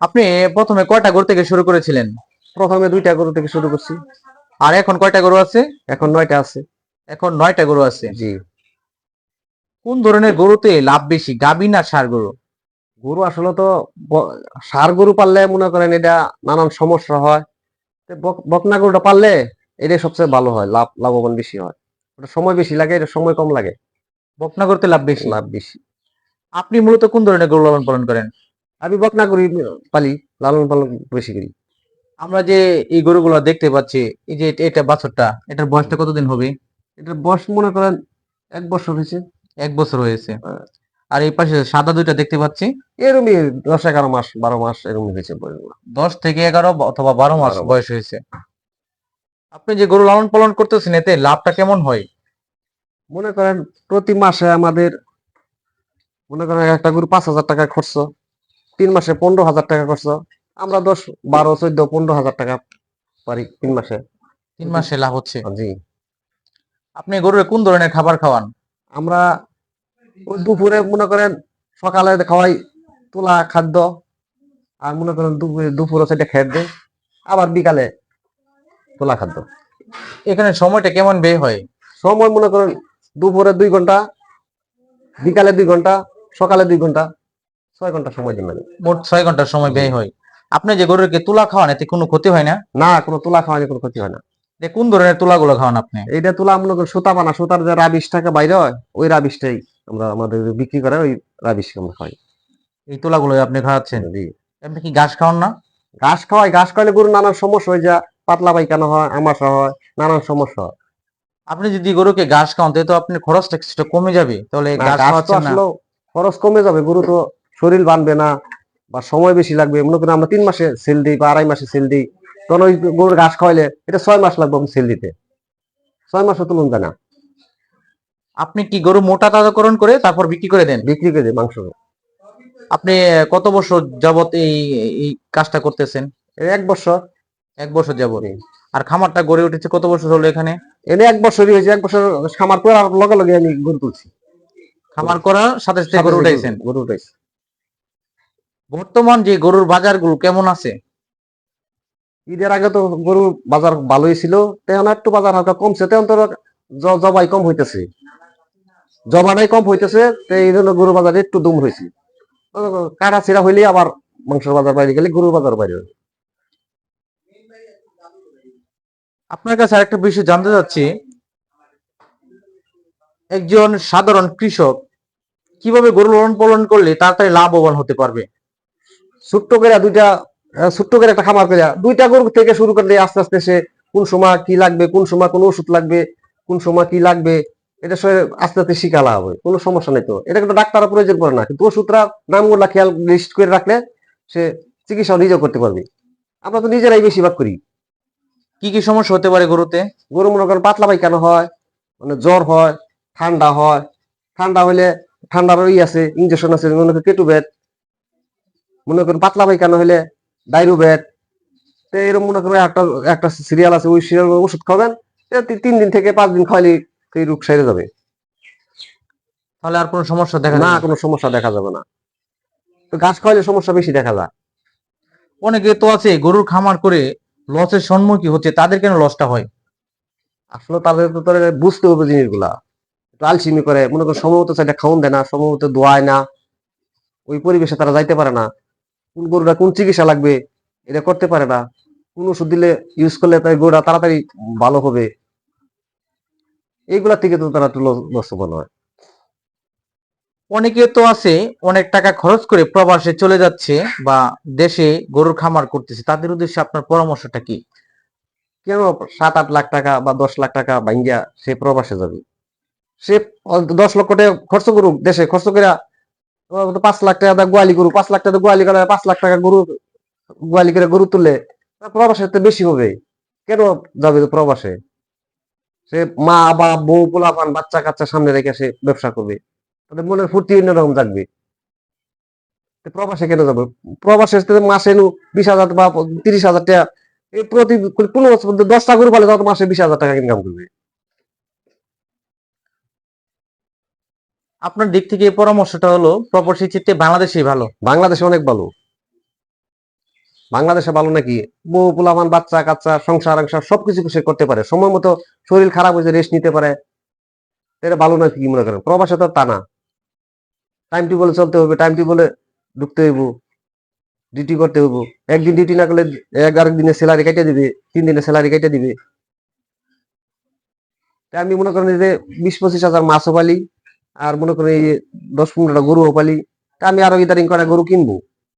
আপনি প্রথমে কয়টা গরু থেকে শুরু করেছিলেন? প্রথমে দুইটা গরু থেকে শুরু করছি। আর এখন কয়টা গরু আছে? এখন নয়টা আছে। এখন নয়টা গরু আছে। জি। কোন ধরনের গরুতে লাভ বেশি গাবি না সার গরু? গরু আসলে তো সার গরু পাললে মনে করেন এটা নানান সমস্যা হয়। বক- বকনা গরুটা পাললে এটাই সবচেয়ে ভালো হয় লাভ লাভবান বেশি হয়। ওটা সময় বেশি লাগে এটা সময় কম লাগে। বকনা গরুতে লাভ বেশি? লাভ বেশি। আপনি মূলত কোন ধরনের গরু লালন পালন করেন? আমি বকনা গরু পালি লালন পালন বেশি করি। আমরা যে এই গরুগুলো দেখতে পাচ্ছি এই যে এটা- বাছরটা এটার বয়সটা কতদিন হবে? এটার বয়স মনে করেন এক বছর হয়েছে। এক বছর হয়েছে। হ্যাঁ। আর এই পাশে সাদা দুইটা দেখতে পাচ্ছি এরমই দশ এগারো মাস বারো মাস এরকম হয়েছে দশ থেকে এগারো অথবা বারো মাস। বয়স হয়েছে। আপনি যে গরু লালন পালন করতেছেন এতে লাভটা কেমন হয়? মনে করেন প্রতি মাসে আমাদের মনে করেন একটা গরু পাঁচ হাজার টাকা খরচ। তিন মাসে পনেরো হাজার টাকা খরচ আমরা দশ বারো চোদ্দ পনেরো হাজার টাকা পারি তিন মাসে। তিন মাসে লাভ হচ্ছে? জি। আপনি গরুর কোন ধরনের খাবার খাওয়ান? আমরা ওই দুপুরে মনে করেন সকালে খাওয়াই তোলা খাদ্য আর মনে করেন দুপুরে দুপুরে সেটা খেয়ে দেয় আবার বিকালে তোলা খাদ্য। এখানে সময়টা কেমন ব্যয় হয়? সময় মনে করেন দুপুরে দুই ঘণ্টা বিকালে দুই ঘণ্টা সকালে দুই ঘণ্টা। ছয় ঘণ্টা সময় দিন লাগে মোট ছয় ঘণ্টার সময় ব্যয় হয়। আপনি যে গরুকে তুলা খাওয়ান এতে কোনো ক্ষতি হয় না? না কোনো তুলা খাওয়ানি কোনো ক্ষতি হয় না। যে কোন ধরনের তুলাগুলো খাওয়ান আপনি? এইটা তুলা মনে করেন সুতা বানা সুতার যে রাবিশ টাকা বাইরে হয় ওই রাবিশটাই আমরা আমাদের বিক্রি করে ওই রাবিশ আমরা খাই এই তুলাগুলো আপনি খাওয়াচ্ছেন জি। আপনি কি ঘাস খাওয়ান না? ঘাস খাওয়াই ঘাস খাওয়াইলে গরুর নানান সমস্যা হয়ে যায় পাতলা পায়খানা হয় আমাশা হয় নানান সমস্যা হয়। আপনি যদি গরুকে ঘাস খাওয়ান তাহলে তো আপনার খরচটা কিছুটা কমে যাবে তাহলে ঘাস খাওয়াচ্ছেন না। খরচ কমে যাবে গরু তো শরীর বানবে না বা সময় বেশি লাগবে মনে করেন আমরা তিন মাসে সেল দিই বা আড়াই মাসে সেল দিই তখন ওই গরুর ঘাস খাওয়াইলে এটা ছয় মাস লাগবে সেল দিতে। ছয় মাসও তুলুন না। আপনি কি গরু মোটা তাজাকরণ করে তারপর বিক্রি করে দেন? বিক্রি করে দিই মাংস। আপনি কত বছর যাবত এই এই কাজটা করতেছেন? এক বছর। এক বছর যাবত। আর খামারটা গড়ে উঠেছে কত বছর হলো এখানে? এনে এক বছরই হয়েছে এক বছর খামার করে আর লগে লগে আমি গরু তুলছি। খামার করার সাথে সাথে গরু উঠাইছেন? গরু উঠাইছি। বর্তমান যে গরুর বাজারগুলো কেমন আছে? ঈদের আগে তো গরু বাজার ভালোই ছিল তেমন একটু বাজার হালকা কমছে তেমন তো জবাই কম হইতেছে। জবানাই কম হইতেছে এই জন্য গরু বাজারে একটু দুম হয়েছে কাটা ছিঁড়া হইলে আবার মাংসের বাজার বাইরে গেলে গরুর বাজার বাইরে আপনার কাছে আরেকটা বিষয় জানতে চাচ্ছি। একজন সাধারণ কৃষক কীভাবে গরু লালন পালন করলে তাড়াতাড়ি লাভবান হতে পারবে? ছোট্ট করে দুইটা ছোট্ট করে একটা খামার করে দুইটা গরু থেকে শুরু করলে আস্তে আস্তে সে কোন সময় কি লাগবে কোন সময় কোন ওষুধ লাগবে কোন সময় কি লাগবে এটা সে আস্তে আস্তে শিখালা হবে কোনো সমস্যা নেই তো। এটা কিন্তু ডাক্তারের প্রয়োজন পড়ে না কিন্তু ওষুধরা নামগুলা খেয়াল লিস্ট করে রাখলে সে চিকিৎসা নিজেও করতে পারবে। আমরা তো নিজেরাই বেশিরভাগ করি। কি কি সমস্যা হতে পারে গরুতে? গরু মনে করেন পাতলা পায়খানা হয় মানে জ্বর হয় ঠান্ডা হয় ঠান্ডা হলে ঠান্ডার ই আছে ইঞ্জেকশন আছে মনে করেন কেটু বেড মনে করেন পাতলা পায়খানা হইলে ডাইরু বেড তো এরকম মনে করেন একটা একটা সিরিয়াল আছে ওই সিরিয়াল ওষুধ খাবেন তিন দিন থেকে পাঁচ দিন খাওয়ালে এই রোগ সেরে যাবে। তাহলে আর কোনো সমস্যা দেখা না কোনো সমস্যা দেখা যাবে না। তো ঘাস খাওয়ালে সমস্যা বেশি দেখা যায়। অনেকে তো আছে গরুর খামার করে লসের সম্মুখীন হচ্ছে তাদের কেন লসটা হয়? আসলে তাদের তো তাদের বুঝতে হবে জিনিসগুলা। আলসিমি করে মনে করো সম্ভবত সেটা খাওন দেয় না সম্ভবত দোয়ায় না ওই পরিবেশে তারা যাইতে পারে না। কোন গরুটা কোন চিকিৎসা লাগবে এটা করতে পারে না। কোন ওষুধ দিলে ইউজ করলে তাই গরুটা তাড়াতাড়ি ভালো হবে। এইগুলা থেকে তো তারা লসবান হয়। অনেকে তো আছে অনেক টাকা খরচ করে প্রবাসে চলে যাচ্ছে বা দেশে গরুর খামার করতেছে। তাদের উদ্দেশ্যে আপনার পরামর্শটা কি? কেন সাত আট লাখ টাকা বা দশ লাখ টাকা ভাঙ্গিয়া সে প্রবাসে যাবে? সে দশ লক্ষ টাকা খরচ করুক দেশে খরচ করে পাঁচ লাখ টাকা গোয়ালি গরু, পাঁচ লাখ টাকা গোয়ালি করে পাঁচ লাখ টাকা গরু, গোয়ালি করে গরু তুললে তা প্রবাসে তো বেশি হবে। কেন যাবে প্রবাসে? সে মা বা বউ, পোলাপান, বাচ্চা কাচ্চা সামনে রেখে সে ব্যবসা করবে। তাদের মনের ফুর্তি অন্যরকম থাকবে প্রবাসে কেন যাবে? প্রবাসে মাসে নু বিশ হাজার বা তিরিশ হাজার টাকা প্রতি মধ্যে দশটা গরু পালে মাসে বিশ হাজার টাকা ইনকাম করবে। আপনার দিক থেকে পরামর্শটা হলো, প্রবাসী চিত্তে বাংলাদেশই ভালো। বাংলাদেশে অনেক ভালো। বাংলাদেশে ভালো নাকি? বউ পোলামান বাচ্চা, কাচ্চা, সংসার সংসার সবকিছু সে করতে পারে। সময় মতো শরীর খারাপ হয়েছে রেস্ট নিতে পারে। এটা ভালো নাকি কি মনে করেন? প্রবাসে তো তা না। টাইম টেবলে চলতে হবে টাইম টেবলে ঢুকতে হইব ডিউটি করতে হইব। একদিন ডিউটি না করলে এগারো দিনের স্যালারি কেটে দিবে, তিন দিনের স্যালারি কেটে দিবে। আমি মনে করেন যে বিশ পঁচিশ হাজার মাছও পালি। আর মনে করে দশ পনেরোটা গরুও পালি তা আমি আরও ইদারিং কটা গরু কিনবো?